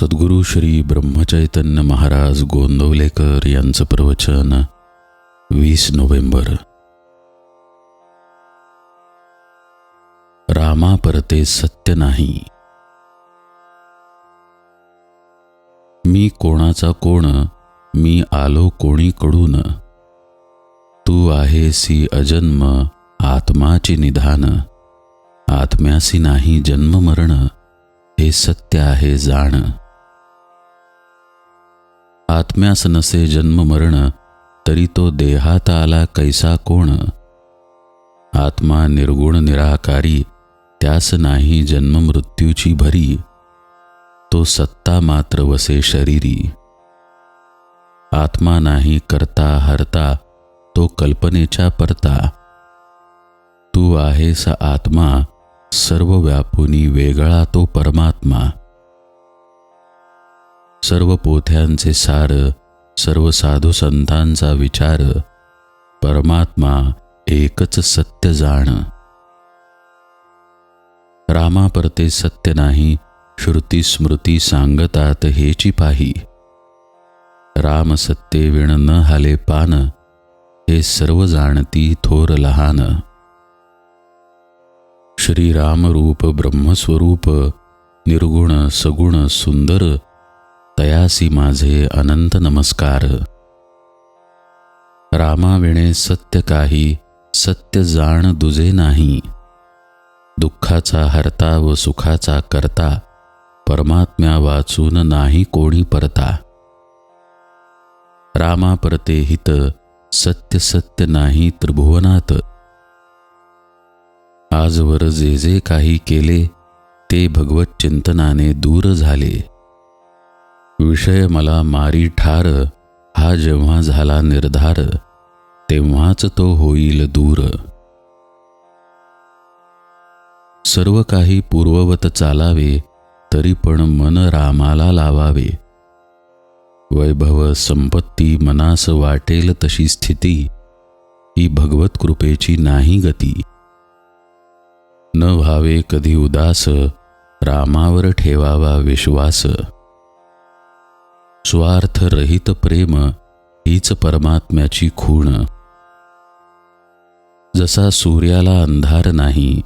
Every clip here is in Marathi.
सद्गुरू श्री ब्रह्मचैतन्य महाराज गोंदवलेकर यांचं प्रवचन वीस नोव्हेंबर. रामा परते सत्य नाही. मी कोणाचा कोण मी आलो कोणीकडून? तू आहेसी अजन्म आत्माची निधान. आत्म्यासी नाही जन्म मरण हे सत्य आहे जाण. आत्म्यास नसे जन्म मरण तरी तो देहात आला कैसा कोण? आत्मा निर्गुण निराकारी त्यास नाही जन्म मृत्यूची भरी तो सत्ता मात्र वसे शरीरी. आत्मा नाही करता हरता तो कल्पनेच्या परता. तू आहेस आत्मा सर्व व्यापुनी वेगळा तो परमात्मा. सर्व पोथ्यांचे सार सर्व साधू संतांचा विचार परमात्मा एकच सत्य जाण. रामा परते सत्य नाही श्रुती स्मृती सांगतात हेची पाही. राम सत्ते विण न हाले पान हे सर्व जाणती थोर लहान. श्रीराम रूप ब्रह्मस्वरूप निर्गुण सगुण सुंदर तयासी माझे अनंत नमस्कार. रामाविणे सत्य काही सत्य जाण दुजे नाही. दुःखाचा हरता व सुखाचा करता परमात्म्या वाचून नाही कोणी परता. रामा परते हित सत्य सत्य नाही त्रिभुवनात. आजवर जे जे काही केले ते भगवत चिंतनाने दूर झाले. विषय मला मारी ठार हा जेव्हा झाला निर्धार तेव्हाच तो होईल दूर. सर्व काही पूर्ववत चालावे तरी पण मन रामाला लावावे. वैभव संपत्ती मनास वाटेल तशी स्थिती ही भगवत कृपेची नाही गती. न व्हावे कधी उदास रामावर ठेवावा विश्वास. स्वार्थरहित प्रेम हीच परमात्म्याची खूण. जसा सूर्याला अंधार नाही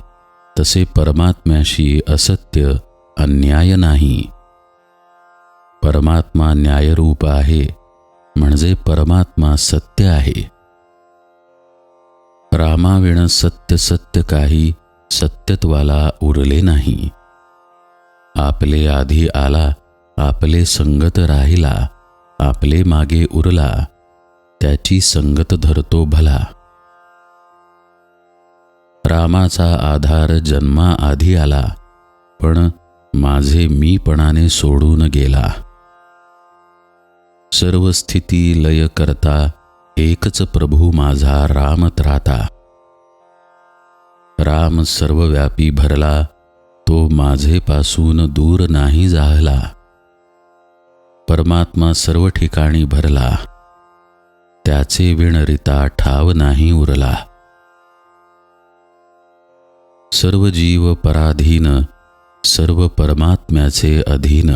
तसे परमात्म्याशी असत्य अन्याय नाही. परमात्मा न्यायरूप आहे म्हणजे परमात्मा सत्य आहे. रामाविण सत्य सत्य काही सत्यत्वाला उरले नाही. आपले आधी आला आपले संगत राहिला आपले मागे उरला त्याची संगत धरतो भला. रामाचा आधार जन्मा आधी आला पण माझे मीपणाने सोडून गेला. सर्व स्थिती लय करता एकच प्रभू माझा राम त्राता राम सर्वव्यापी भरला तो माझेपासून दूर नाही जाहला. परमात्मा सर्व ठिकाणी भरला. त्याचे विणरिता ठाव नाही उरला. सर्व जीव पराधीन सर्व परमात्म्याचे अधीन.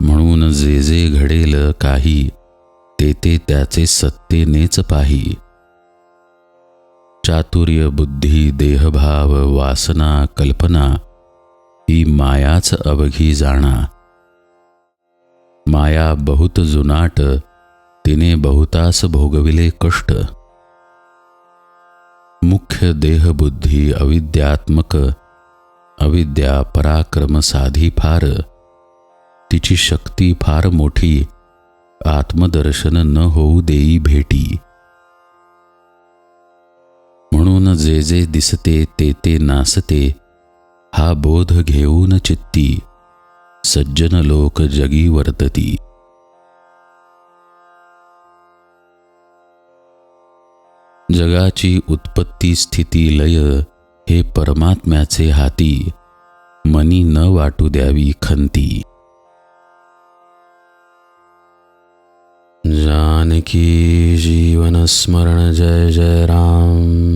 म्हणून जे जे घडेल काही ते ते त्याचे सत्तेनेच पाही. चातुर्य बुद्धी देहभाव वासना कल्पना ही मायाच अवघी जाणा. माया बहुत जुनाट तिने बहुतास भोगविले कष्ट. मुख्य देहबुद्धी अविद्यात्मक अविद्या पराक्रम साधी फार. तिची शक्ती फार मोठी आत्मदर्शन न होऊ देई भेटी. म्हणून जे जे दिसते ते ते नासते हा बोध घेऊन चित्ती. सज्जन लोक जगी वर्तती. जगाची उत्पत्ती स्थिती लय हे परमात्म्याचे हाती. मनी न वाटू द्यावी खंती. जानकी जीवन स्मरण जय जय राम.